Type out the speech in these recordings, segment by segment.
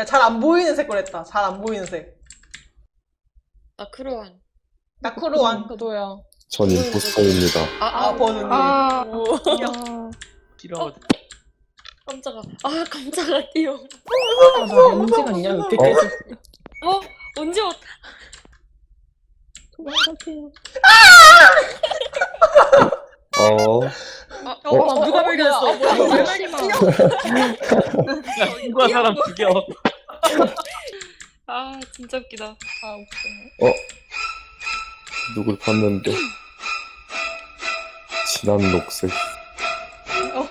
야, 잘 안 보이는 색 거랬다. 잘 안 보이는 색. 나 크루안. 나쿠루안. 저도요. 전 임포스터입니다. 아, 버는. 아, 오. 싫어. 깜짝아. 아, 깜짝아, 띠용. 아, 나 렌즈가 있냐? 이렇게 어? 계속. 어? 언제 왔다? 도망가세요. 어, 아, 어? 어, 누가 발견했어? 아, 뭐야, 뭐야. 야, 누가 사람 죽여. 아, 진짜 웃기다. 아, 웃겨. 누굴 봤는데. 진한 녹색. 어,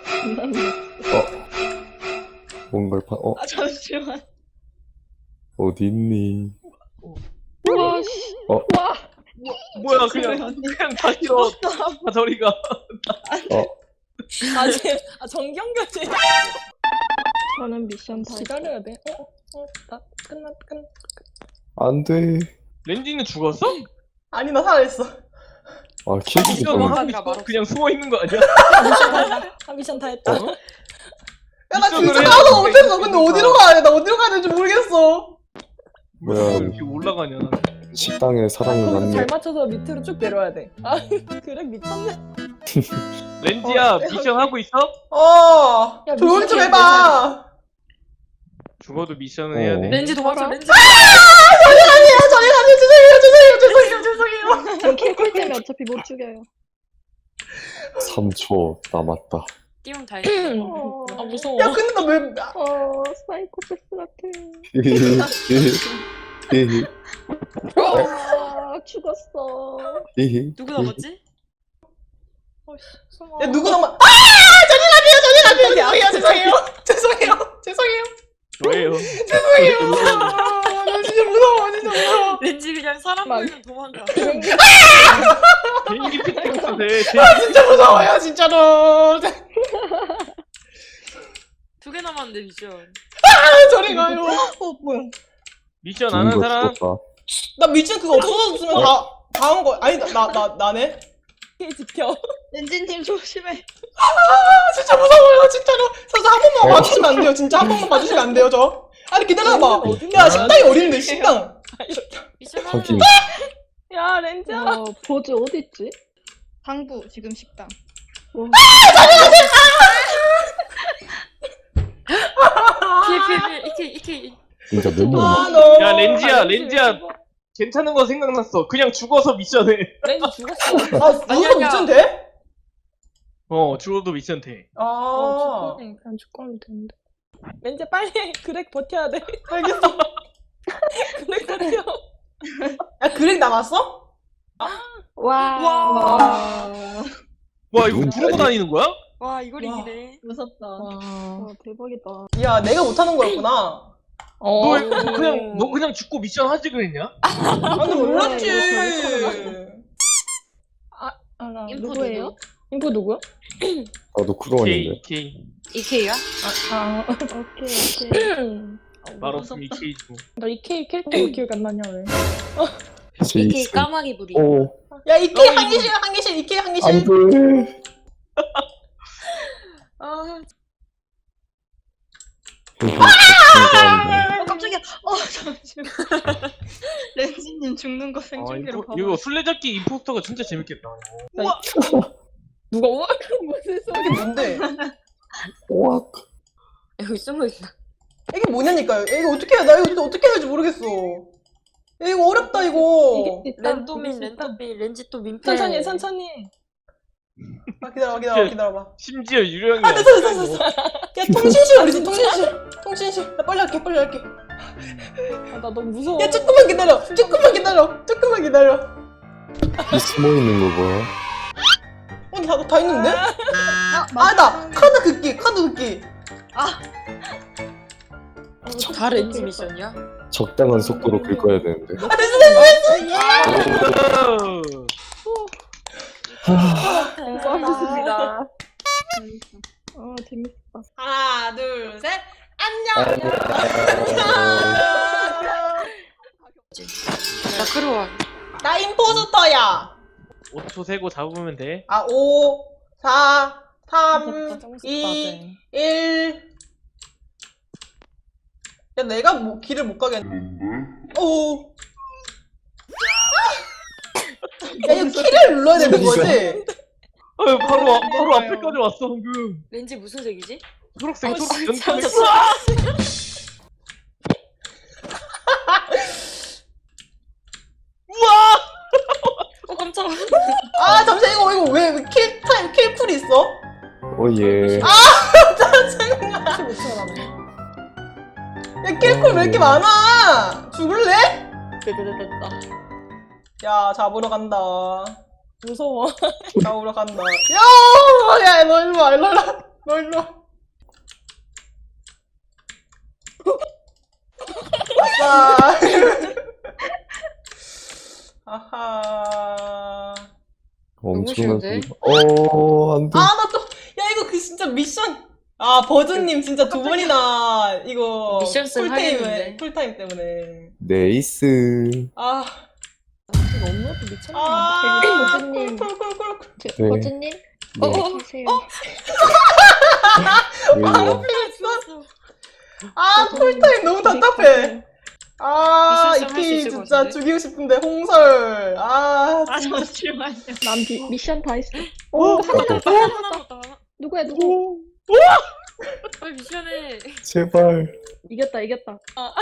뭔가를 봐, 어, 아 잠시만. 어디 있니? 와, 씨. 뭐야, 그냥, 그냥 다 싫어. 다 저리가. 아, 쟤, 아, 정경교지. 저는 미션 다 기다려야 돼. 어, 어, 나 끝났, 끝. 안 돼. 렌지는 죽었어? 아니, 나 살아있어. 아, 킬도 이거 못뭐 봤네. 하고 있어? 그냥 숨어 있는 거 아니야? 아, 미션 다 했다. 아. 어? 야, 나 진짜 미션을 나도 해야 못했어. 되니까. 근데 어디로 가야 돼? 나 어디로 가야 될지 모르겠어. 뭐야, 이렇게 올라가냐. 식당에 사랑을 거기서 낳네. 잘 맞춰서 밑으로 쭉 내려야 돼. 아, 그래, 미쳤네. 렌지야, 미션 하고 있어? 어. 야, 조용히 좀 해봐. 죽어도 미션을 해야 어. 돼. 렌즈 도망쳐, 렌즈. 아니야, 저리 가세요. 죄송해요, 죄송해요, 죄송해요, 죄송해요. 전 킬콜 때문에 어차피 못 죽여요. 3초 남았다. 띠용 다 했어. 어, 아, 무서워. 야, 근데 나 왜, 아, 어, 사이코패스 같아. 아, 죽었어. 누구 남았지? 야, 누구 남아. 아! 저리 가세요, 저리 가세요. 죄송해요, 죄송해요. 죄송해요, 죄송해요. 뭐예요? 죄송해요. 아, 나 진짜 무서워, 진짜 무서워. 렌즈 그냥 사람 막- 보이면 도망가. 개인기 피트했어, 돼. 진짜 무서워요, 진짜로. 두 개 남았는데, 미션. 아, 저리 가요. 어, 뭐야. 미션 안 한 사람? 죽었다. 나 미친 그거 없어졌으면 다, 다한 거. 아니, 나, 나, 나, 나네? 이렇게 지켜. 렌진님 조심해. 아, 진짜 무서워요, 진짜로. 저한 번만 봐주시면 안 돼요, 진짜. 한 번만 봐주시면 안 돼요, 저. 아니, 기다려봐. 야, 식당이 어딘데, 식당. 미션. 하면 야, 렌즈야. 어, 보즈 어딨지? 당부 지금 식당. 피해, 피해, 피해. 이케, 이케. 진짜 몇 명, 아, 남- 너. 야, 렌지야, 렌지야. 괜찮은 거 생각났어. 그냥 죽어서 미션해. 렌즈 죽었어. 아, 아니, 누구 아니야. 미션 돼? 어, 죽어도 미션 돼. 아, 어, 죽거네. 그냥 죽거면 되는데. 렌즈 빨리 해. 그렉 버텨야 돼. 알겠어. 그렉 버텨. 야, 그렉 남았어? 와. 와. 와, 이거 눈 부르고 다니는 거야? 와, 이걸 와. 이기네. 무섭다. 와. 와, 대박이다. 야, 내가 못하는 거였구나. 어. 너, 왜- 너 그냥, 너 그냥 죽고 미션 하지 그랬냐? 아, 근데 몰랐지. 아, 나. 인포 누구예요? 누구? 인포 누구야? 나도 크루원인데. K, K. 이케이야? 아, 오케이, 오케이. 말 없으면 K지. 나 이케이 캐릭터가 기억 안 나냐, 왜? 이케이 까마귀 부리. 오, 야, 이케 한 개씩, 한 개씩, 이케 한 개씩. 안 돼. 아, 어 깜짝이야. 어 잠시만. 렌지님 죽는 거 아, 생중계로 이거, 봐. 이거 술래잡기 임포스터가 진짜 재밌겠다. 누가 우와? 무슨 소리? 이게 뭔데? 와, 여기 숨어 있다. 이게 뭐냐니까요. 야, 이거 어떻게 해? 나 이거 어떻게 해야 될지 모르겠어. 야, 이거 어렵다, 이거. 이게 있다. 렌도민, 있다. 렌토비, 렌지 또 민폐. 천천히 해, 천천히. 아, 기다려봐, 기다려봐, 기다려봐. 심지어 유령이야. 아, 됐어, 됐어, 됐어. 야, 통신실 우리 통신실. 통신실. 나 빨리 할게, 빨리 할게. 아, 나 너무 무서워. 야, 조금만 기다려. 조금만 기다려. 조금만 기다려. 이 숨어 있는 거 뭐야? 어, 다, 다 있는데? 아, 아, 나 카드 긋기, 카드 긋기. 다 렌즈 미션이야? 적당한 속도로 긁어야 되는데. 아, 됐어, 됐어. 감사합니다. 어, 재밌다. 하나, 둘, 셋. 안녕. 나 크루안. 나 임포스터야. 5초 세고 잡으면 돼. 아, 5, 4, 3, 정수 2, 빠져. 1. 야 내가 뭐, 길을 못 가겠는데 오 야 이거 키를 눌러야 되는 거지? 아 바로 앞- 바로 앞에까지 왔어 방금. 렌즈 무슨 색이지? 초록색 어, 초록색 진짜 연탄색. 어 깜짝아. 아 잠시만 이거 이거 왜킬 타임 킬 쿨이 있어? 오예. 짜증나 키 못하라네. 야킬 쿨 왜 이렇게 많아? 죽을래? 됐다. 야 잡으러 간다 무서워. 잡으러 간다 야! 야너 일로 와 일로 와 너 일로 와 아싸 아하 엄청난 쉬운데? 소리. 어, 안 돼. 아 나 또 야 이거 그 진짜 미션 아 버즈님 진짜 두 번이나 이거 미션 쌤 풀타임에 하겠는데. 풀타임 때문에 네이스. 아 이거 업로드 미쳤나? 아, 버즈님. 쿨쿨쿨쿨 저, 네. 버즈님? 어, 어, 어, 계세요. 왜요? 아 쿨타임 너무 답답해 아 미션 이키 있을 것 진짜 같은데? 죽이고 싶은데 홍설 아 아 잠시만요. 난 비, 미션 다 했어. 오, 누구야, 누구? 빨리 미션해. 제발. 이겼다, 이겼다. 아,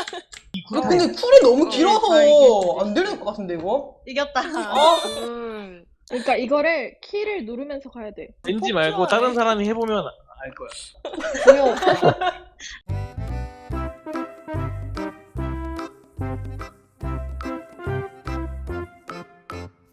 근데 쿨이 너무 어, 길어서 다행이지. 안 되는 것 같은데 이거 이겼다. 아 음. 그러니까 이거를 키를 누르면서 가야 돼. 왠지 말고 다른 사람이 해보면 알 거야. 조용.